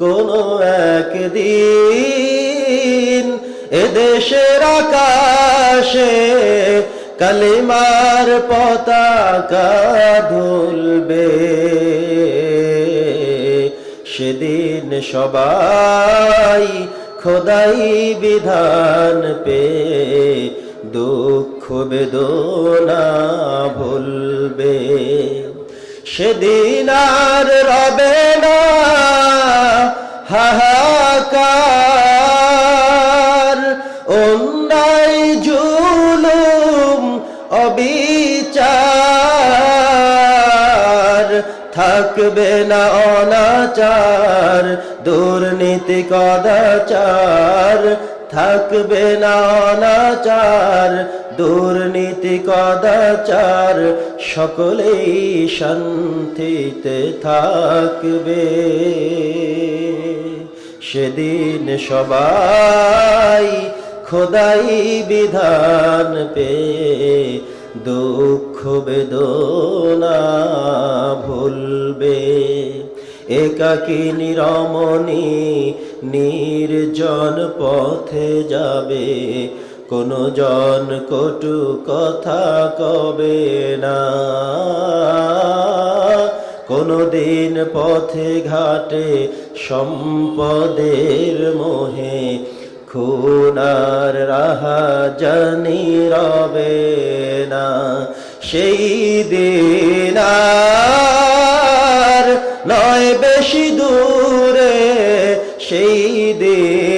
কোনো একদিন এদেশের আকাশে কালিমার পতাকা ধুলবে। সেদিন সবাই খোদাই বিধান পে দুঃখ বেদনা ভুলবে। সেদিন আর রবে হাহাকার, অন্যায়, জুলুম, অবিচার। থাকবে না অনাচার, দুর্নীতি কদাচার। থাকবে না অনাচার, দুর্নীতি কদাচার। সকলেই শান্তিতে থাকবে। সেদিন সবাই খোদাই বিধান পে দুঃখ বেদনা ভুলবে। একাকী নিরমণি নির্জন পথে যাবে, কোন জন কটু কথা কবে না। কোনদিন পথে ঘাটে সম্পদের মোহে, খুনার রাহা জানি রবে না। সেই দিন আর নয় বেশি দূরে, সেই দিন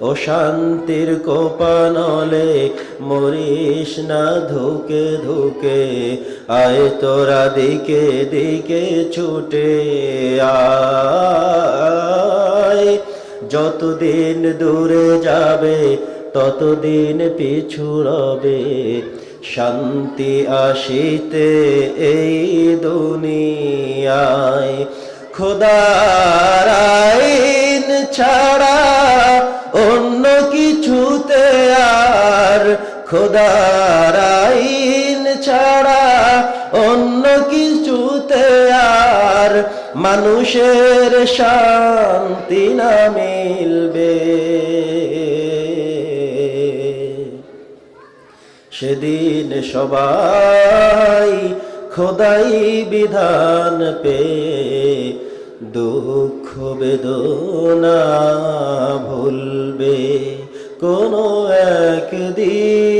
ও শান্তির কোপানলে মরিস না ধুকে ধুকে, আয় তোরা দিকে দিকে ছুটে আয়। যতদিন দূরে যাবে, ততদিন পিছু রবে। শান্তি আসিতে এই দুনিয়ায়। খোদার আইন ছাড়া অন্য কিছুতে আর খোদার আইন ছাড়া অন্য কিছুতে আর মানুষের শান্তি না মিলবে। সেদিন সবাই খোদাই বিধান পে দুঃখ বেদনা ভুলবে কোনো একদিন।